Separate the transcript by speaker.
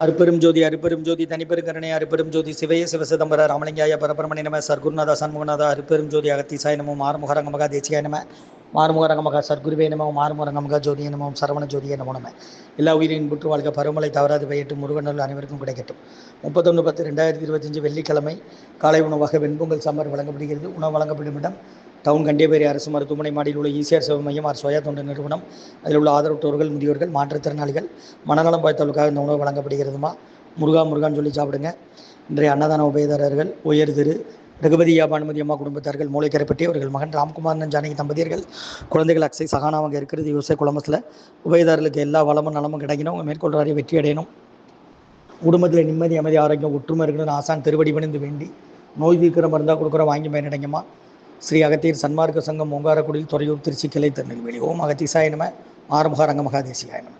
Speaker 1: அருப்பெரும் ஜோதி அருப்பெரும் ஜோதி தனிப்பெருங்கருணை அருப்பெரும் ஜோதி சிவய சிவசிதம்பர ராமலிங்காய பரபரமணி நம சர்க்குருநாத சண்முகநாத அருப்பெரும் ஜோதி அகத்தீசாய நமோ மாறுமுகரங்க மகா தேசியாய நம மாறுமுகரங்க மகா சர்க்குருவே நமோ மாறுமுகரங்க மகா ஜோதிய நமோ சரவண ஜோதிய நமோ நம. எல்லா உயிரின் புற்று வாழ்க்கை பருவமழை தவறாது பெய்யட்டும் முருகனல் அனைவருக்கும் கிடைக்கட்டும். முப்பத்தொன்று பத்து ரெண்டாயிரத்தி இருபத்தஞ்சு வெள்ளிக்கிழமை காலை உணவாக வெண்பொங்கல் சாம்பார் வழங்கப்படுகிறது. உணவு வழங்கப்படும் இடம் டவுன் கண்டியபேரி அரசு மருத்துவமனை மாடியில் உள்ள ஈசிஆர் சேவை மையம் ஆர் சுயா தொண்டு நிறுவனம். அதில் உள்ள ஆதரவற்றோர்கள் முதியோர்கள் மாற்றுத்திறனாளிகள் மனநலம் பாய்த்தவர்களுக்காக இந்த உணவு வழங்கப்படுகிறதுமா? முருகா முருகான்னு சொல்லி சாப்பிடுங்க. இன்றைய அன்னதான உபயதாரர்கள் உயர் திரு ரகுபதி பானுமதி அம்மா குடும்பத்தார்கள் மூளைக்கரைப்பட்டி அவர்கள் மகன் ராம்குமார் ஜானகி தம்பதியர்கள் குழந்தைகள் அக்ஷய் சகானா இருக்கிறது யோசை குழம்பத்தில் உபயதாரர்களுக்கு எல்லா வளமும் நலமும் கிடைக்கணும். அவங்க மேற்கொள்றாரு வெற்றி அடையணும். குடும்பத்தில் நிம்மதி அமைதி ஆரோக்கியம் ஒற்றுமை இருக்கணும்னு ஆசான் திருவடி பணிந்து வேண்டி நோய் தீர்க்கிற மருந்தாக கொடுக்குற வாங்கி பயனடைங்கம்மா. ஸ்ரீ அகத்தியர் சன்மார்க்க சங்கம் ஓங்காரக்குடியில் துறையூர் திருச்சி கிளை திருநெல்வேலி. ஓம் அகத்தீசாய நம. ஆறுமுக மகாதேசியாய நம.